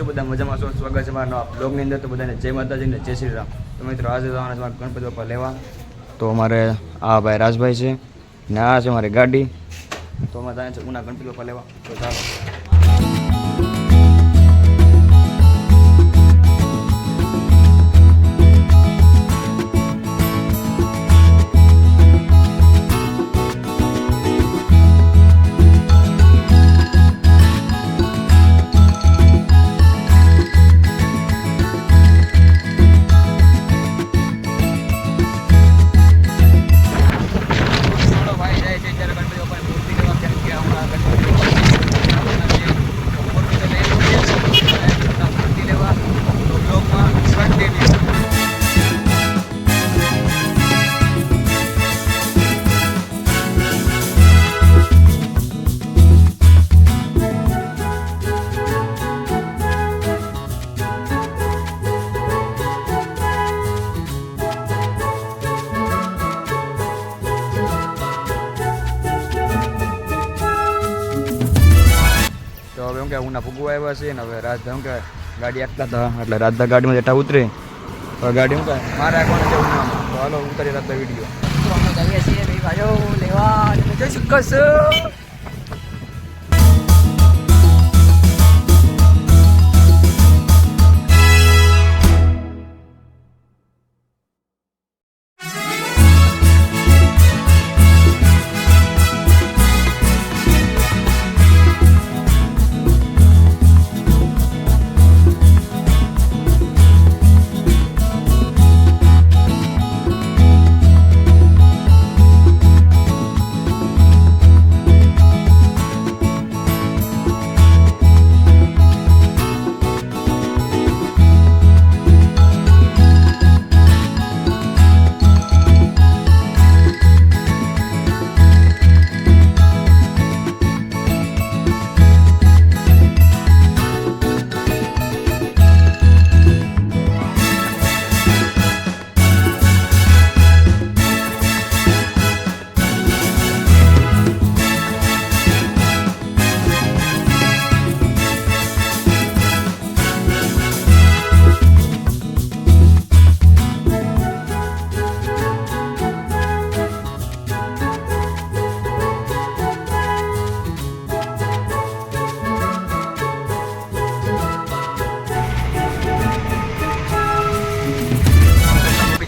છો બધા? મજામાં છો? સ્વાગત છે મારા નવા બ્લોગની અંદર. તો બધાને જય માતાજી ને જય શ્રી રામ. તો મિત્રો, આજે જવાના છે ગણપતિ બાપા લેવા. તો અમારે આ ભાઈ રાજભાઈ છે ને આ છે મારી ગાડી. તો અમારે જાય છે ઉના ગણપતિ બાપા લેવા. તો ચાલો. એમ કે ઉના ફૂગવા આવ્યા છે ને હવે રાજદા એમ કે ગાડી આપતા હતા, એટલે રાજધા ગાડીમાં જેટા ઉતરે. હવે ગાડી શું કહે મારે રાખવાનું છે ઉનામાં તો હાલો ઉતારી રાજદા વીડિયો. અમે જઈએ છીએ ભાઈ, ભાઈઓ, લેવા. જઈ શકશો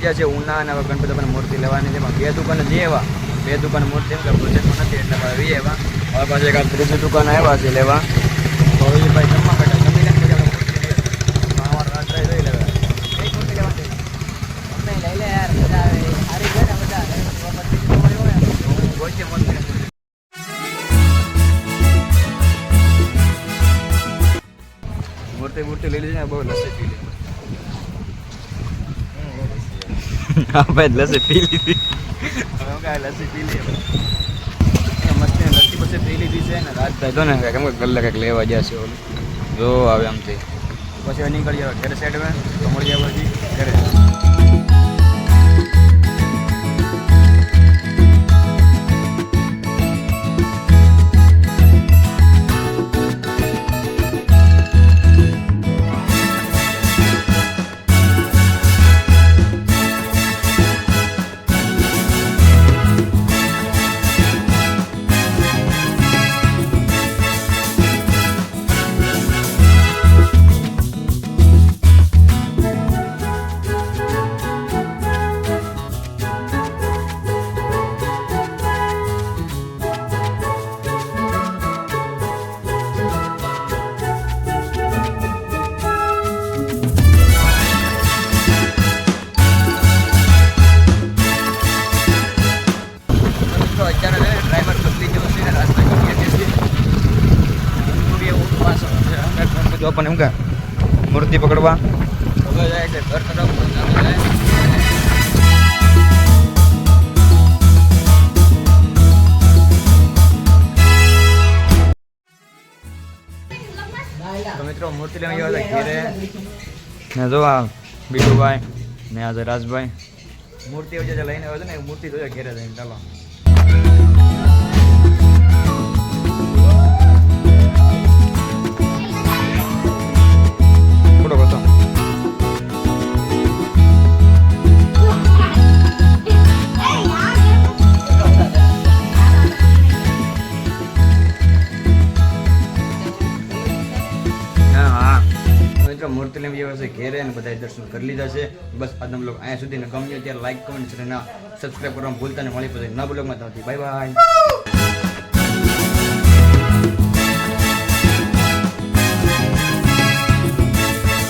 બીજા છે ઉના અને ગણપતિ બાપાની મૂર્તિ લેવાની છે. બે દુકાન જે એવા બે દુકાન મૂર્તિ એમ કે પ્રોજેક્ટમાં નથી એટલે ભાઈ એવા. હવે પાછી એક ત્રીજી દુકાન આવ્યા છે લેવા. તો એ ભાઈ જમવા બેઠા જમી લે મૂર્તિ લઈએ. તો અમારો રાજભાઈ લઈ લેવા. મૂર્તિ લેવાની લઈ લે યાર મજા આવે સારી છે ને મજા આવે બાપા તીર્થો મળ્યો હોય. ને. હું ગોચે મૂર્તિ. મૂર્તિ મૂર્તિ લઈ લીધી ને બહુ લસ્સી પી લીધી ભાઈ લસ્સી પી લીધી. હવે કાંઈ લસ્સી પી લઈએ મસ્તી લસ્સી પછી પી લીધી છે ને રાજભાઈ તો ને કેમ કે કલાક કંઈક લેવા ગયા છે ઓલું. જો આવે આમથી. પછી નીકળી જાવ ઘરે સાઈડમાં તો મળી આવે પછી ઘરે. અમે આપણને એમ કે મૂર્તિ પકડવા. છે ઘર મિત્રો, મૂર્તિ લઈને ગયા હતા ઘેરે. ને જો આ બીટુભાઈ ને આજે રાજભાઈ મૂર્તિ જે લઈને આવ્યો છે ને મૂર્તિ જોયા ઘેરે જઈને ચાલો. મૂર્તિ લઈને આવ્યા છે ઘેરે અને બધાએ દર્શન કરી લીધા છે. બસ આજનો બ્લોગ અહીંયા સુધી. ગમ્યો ત્યારે લાઈક કમેન્ટ અને સબસ્ક્રાઈબ કરવાનું ભૂલતા ને મળી પછી ન બ્લોગમાં ત્યાંથી બાય બાય